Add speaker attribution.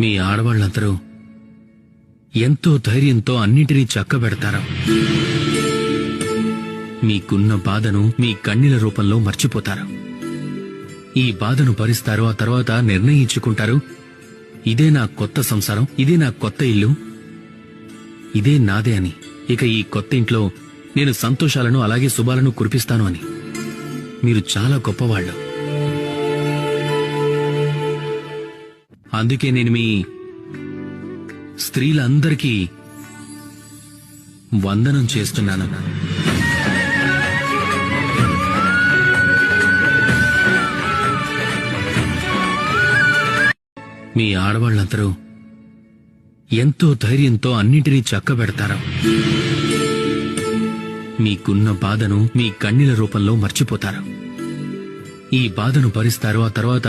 Speaker 1: మీ ఆడవాళ్ళందరూ ఎంతో ధైర్యంతో అన్నింటినీ చక్కబెడతారు. మీకున్న బాధను మీ కన్నీల రూపంలో మర్చిపోతారు. ఈ బాధను భరిస్తారు ఆ తర్వాత నిర్ణయించుకుంటారు. ఇదే నా కొత్త సంసారం ఇదే నా కొత్త ఇల్లు. ఇదే నాదే అని. ఇక ఈ కొత్త ఇంట్లో నేను సంతోషాలను అలాగే శుభాలను కురిపిస్తాను అని. మీరు చాలా గొప్పవాళ్ళు. అందుకే నేను మీ స్త్రీలందరికీ వందనం చేస్తున్నాను. మీ ఆడవాళ్ళందరూ ఎంతో ధైర్యంతో అన్నింటినీ చక్కబెడతారు. మీకున్న బాధను మీ కన్నీల రూపంలో మర్చిపోతారు. ఈ బాధను భరిస్తారు ఆ తర్వాత